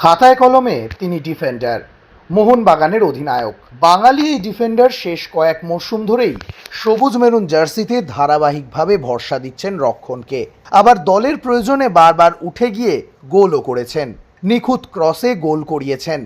খাতায় কলমে তিনি ডিফেন্ডার, মোহনবাগানের অধিনায়ক। বাঙালি এই ডিফেন্ডার শেষ কয়েক মরশুম ধরেই সবুজ মেরুন জার্সিতে ধারাবাহিকভাবে ভরসা দিচ্ছেন রক্ষণকে। আবার দলের প্রয়োজনে বারবার উঠে গিয়ে গোলও করেছেন। নিখুঁত ক্রসে গোল করিয়েছেন।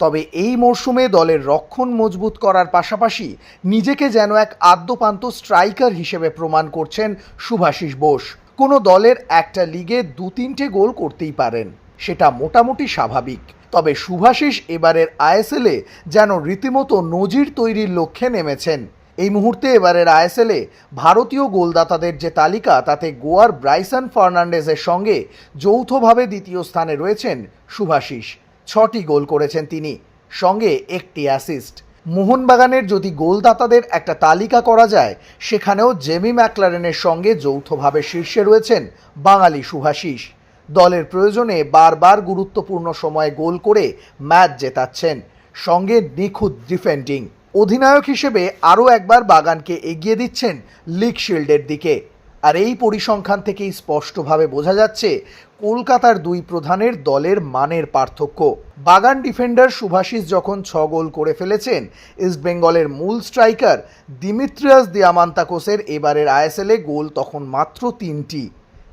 তবে এই মরশুমে দলের রক্ষণ মজবুত করার পাশাপাশি নিজেকে যেন এক আদ্যপান্ত স্ট্রাইকার হিসেবে প্রমাণ করছেন শুভাশিস বোস। কোনো দলের একটা লিগে দু তিনটে গোল করতেই পারেন। সেটা মোটামুটি স্বাভাবিক। তবে শুভাশিস এবারের আইএসএলে যেন রীতিমতো নজির তৈরির লক্ষ্যে নেমেছেন। এই মুহূর্তে এবারের আইএসএলে ভারতীয় গোলদাতাদের যে তালিকা, তাতে গোয়ার ব্রাইসন ফার্নান্ডেজের সঙ্গে যৌথভাবে দ্বিতীয় স্থানে রয়েছেন শুভাশিস। ছটি গোল করেছেন তিনি, সঙ্গে একটি অ্যাসিস্ট। মোহনবাগানের যদি গোলদাতাদের একটা তালিকা করা যায়, সেখানেও জেমি ম্যাকলারেনের সঙ্গে যৌথভাবে শীর্ষে রয়েছেন বাঙালি শুভাশিস। দলের প্রয়োজনে বারবার গুরুত্বপূর্ণ সময়ে গোল করে ম্যাচ জেতাচ্ছেন। সঙ্গে নিখুঁত ডিফেন্ডিং। অধিনায়ক হিসেবে আরও একবার বাগানকে এগিয়ে দিচ্ছেন লিগ শিল্ডের দিকে। আর এই পরিসংখ্যান থেকেই স্পষ্টভাবে বোঝা যাচ্ছে, কলকাতার দুই প্রধানের দলের মানের পার্থক্য। বাগান ডিফেন্ডার শুভাশিস যখন ছ গোল করে ফেলেছেন ইস্টবেঙ্গলের মূল স্ট্রাইকার দিমিত্রিয়াস দিয়ামান্তাকোসের এবারের আইএসএলে গোল তখন মাত্র তিনটি।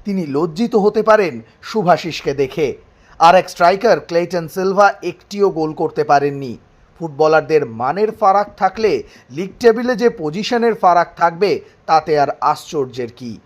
তিনি লজ্জিত হতে পারেন শুভাশিসকে দেখে। আর এক স্ট্রাইকার ক্লেটন সিলভা একটিও গোল করতে পারেননি। ফুটবলারদের মানের ফারাক থাকলে, লিগ টেবিলে যে পজিশনের ফারাক থাকবে, তাতে আর আশ্চর্যের কী।